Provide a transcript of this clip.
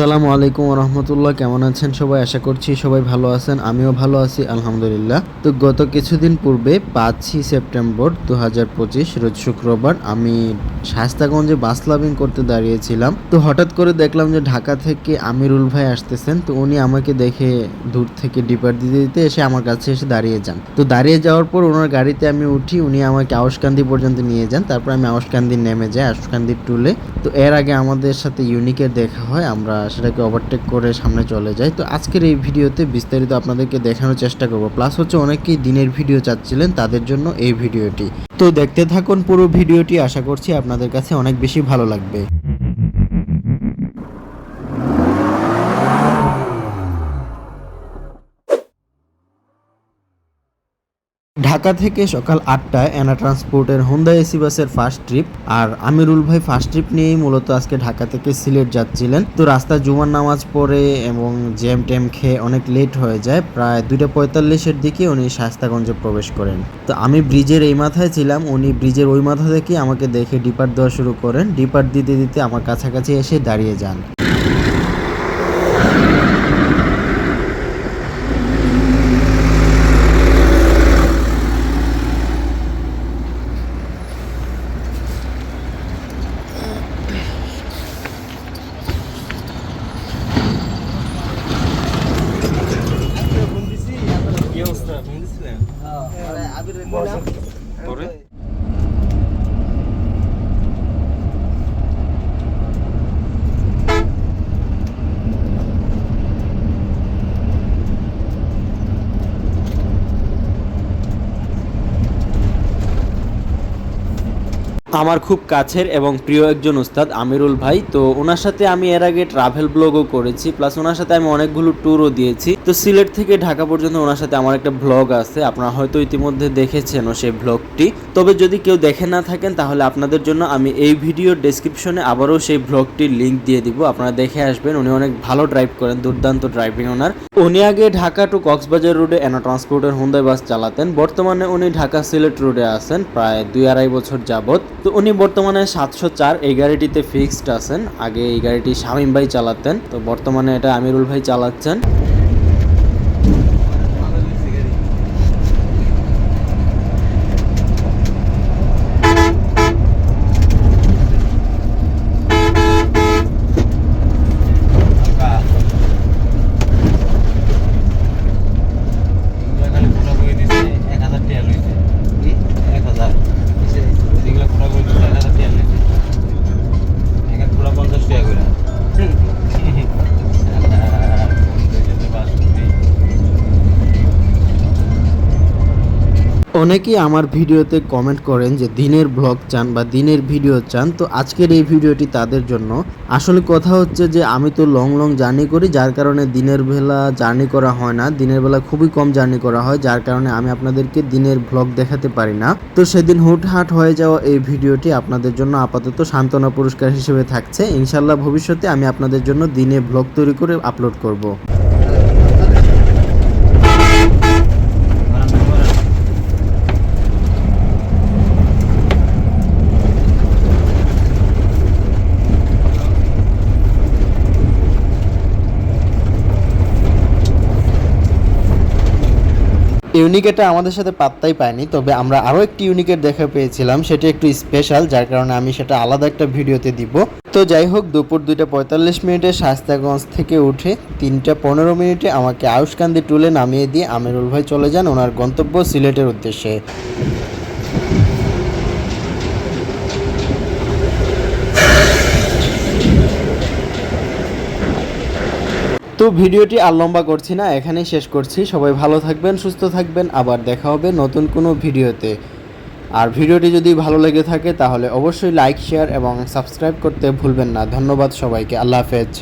আসসালামু আলাইকুম রহমতুল্লাহ। কেমন আছেন সবাই? আশা করছি সবাই ভালো আছেন। আমিও ভালো আছি, আলহামদুলিল্লাহ। তো গত কিছুদিন পূর্বে পাঁচই সেপ্টেম্বর দু হাজার পঁচিশ, রোজ শুক্রবার, আমি শাস্তাগঞ্জে বাস লাভিং করতে দাঁড়িয়েছিলাম। তো হঠাৎ করে দেখলাম যে ঢাকা থেকে আমিরুল ভাই আসতেছেন। তো উনি আমাকে দেখে দূর থেকে ডিপার দিতে দিতে এসে আমার কাছে এসে দাঁড়িয়ে যান। তো দাঁড়িয়ে যাওয়ার পর ওনার গাড়িতে আমি উঠি, উনি আমাকে আউসকান্দি পর্যন্ত নিয়ে যান। তারপর আমি আউসকান্দি নেমে যাই আউসকান্দির টুলে। তো এর আগে আমাদের সাথে ইউনিকের দেখা হয়, আমরা সেটাকে ওভারটেক করে সামনে চলে যায়। তো আজকের এই ভিডিওতে বিস্তারিত আপনাদেরকে দেখানোর চেষ্টা করব। প্লাস হচ্ছে অনেকেই দিনের ভিডিও চাচ্ছিলেন, তাদের জন্য এই ভিডিওটি। তো দেখতে থাকুন পুরো ভিডিওটি, আশা করছি আপনাদের কাছে অনেক বেশি ভালো লাগবে। ঢাকা থেকে সকাল আটটায় এনা ট্রান্সপোর্টের হোন্ডা এসি বাসের ফার্স্ট ট্রিপ আর আমিরুল ভাই ফার্স্ট ট্রিপ নিয়েই মূলত আজকে ঢাকা থেকে সিলেট যাচ্ছিলেন। তো রাস্তায় জুমার নামাজ পড়ে এবং জ্যাম ট্যাম খেয়ে অনেক লেট হয়ে যায়। প্রায় দুইটা পঁয়তাল্লিশের দিকে উনি শাস্তাগঞ্জে প্রবেশ করেন। তো আমি ব্রিজের এই মাথায় ছিলাম, উনি ব্রিজের ওই মাথা থেকে আমাকে দেখে ডিপার দেওয়া শুরু করেন। ডিপার দিতে দিতে আমার কাছাকাছি এসে দাঁড়িয়ে যান। পরে আমার খুব কাছের এবং প্রিয় একজন উস্তাদ আমিরুল ভাই তো ওনার সাথে আমি এর আগে ট্রাভেল ব্লগও করেছি প্লাস ওনার সাথে আমি অনেকগুলো ট্যুরও দিয়েছি। তো সিলেট থেকে ঢাকা পর্যন্ত ওনার সাথে আমার একটা ব্লগ আছে, আপনারা হয়তো ইতিমধ্যে দেখেছেন সেই ব্লগটি তবে যদি কেউ দেখে না থাকেন, তাহলে আপনাদের জন্য আমি এই ভিডিওর ডেসক্রিপশনে আবারও সেই ব্লগটির লিঙ্ক দিয়ে দিব। আপনারা দেখে আসবেন, উনি অনেক ভালো ড্রাইভ করেন, দুর্দান্ত ড্রাইভিং ওনার। উনি আগে ঢাকা টু কক্সবাজার রোডে এনা ট্রান্সপোর্টের হুন্দাই বাস চালাতেন। বর্তমানে উনি ঢাকা সিলেট রোডে আছেন, প্রায় দুই আড়াই বছর যাবৎ। তো উনি বর্তমানে সাতশো চার এই গাড়িটিতে ফিক্সড আছেন। আগে এই গাড়িটি শামীম ভাই চালাতেন। তো বর্তমানে এটা আমিরুল ভাই চালাচ্ছেন। অনেকেই আমার ভিডিওতে কমেন্ট করেন যে দিনের ব্লগ চান বা দিনের ভিডিও চান, তো আজকের এই ভিডিওটি তাদের জন্য। আসলে কথা হচ্ছে যে আমি তো লং লং জার্নি করি, যার কারণে দিনের বেলা জার্নি করা হয় না। দিনের বেলা খুবই কম জার্নি করা হয়, যার কারণে আমি আপনাদেরকে দিনের ব্লগ দেখাতে পারি না। তো সেদিন হুটহাট হয়ে যাওয়া এই ভিডিওটি আপনাদের জন্য আপাতত সান্ত্বনা পুরস্কার হিসেবে থাকছে। ইনশাল্লাহ ভবিষ্যতে আমি আপনাদের জন্য দিনে ব্লগ তৈরি করে আপলোড করব। ইউনিকেটা আমাদের সাথে পাত্তাই পায়নি, তবে আমরা আরও একটি ইউনিকেট দেখা পেয়েছিলাম, সেটি একটু স্পেশাল যার কারণে আমি সেটা আলাদা একটা ভিডিওতে দিব। তো যাই হোক, দুপুর দুইটা পঁয়তাল্লিশ মিনিটে শাস্তাগঞ্জ থেকে উঠে তিনটা পনেরো মিনিটে আমাকে আয়ুষকান্দি টুলে নামিয়ে দিয়ে আমিরুল ভাই চলে যান ওনার গন্তব্য সিলেটের উদ্দেশ্যে। তো ভিডিওটি আর লম্বা করছি না, এখানেই শেষ করছি। সবাই ভালো থাকবেন, সুস্থ থাকবেন, আবার দেখা হবে নতুন কোনো ভিডিওতে। আর ভিডিওটি যদি ভালো লেগে থাকে, তাহলে অবশ্যই লাইক শেয়ার এবং সাবস্ক্রাইব করতে ভুলবেন না। ধন্যবাদ সবাইকে, আল্লাহ হাফেজ।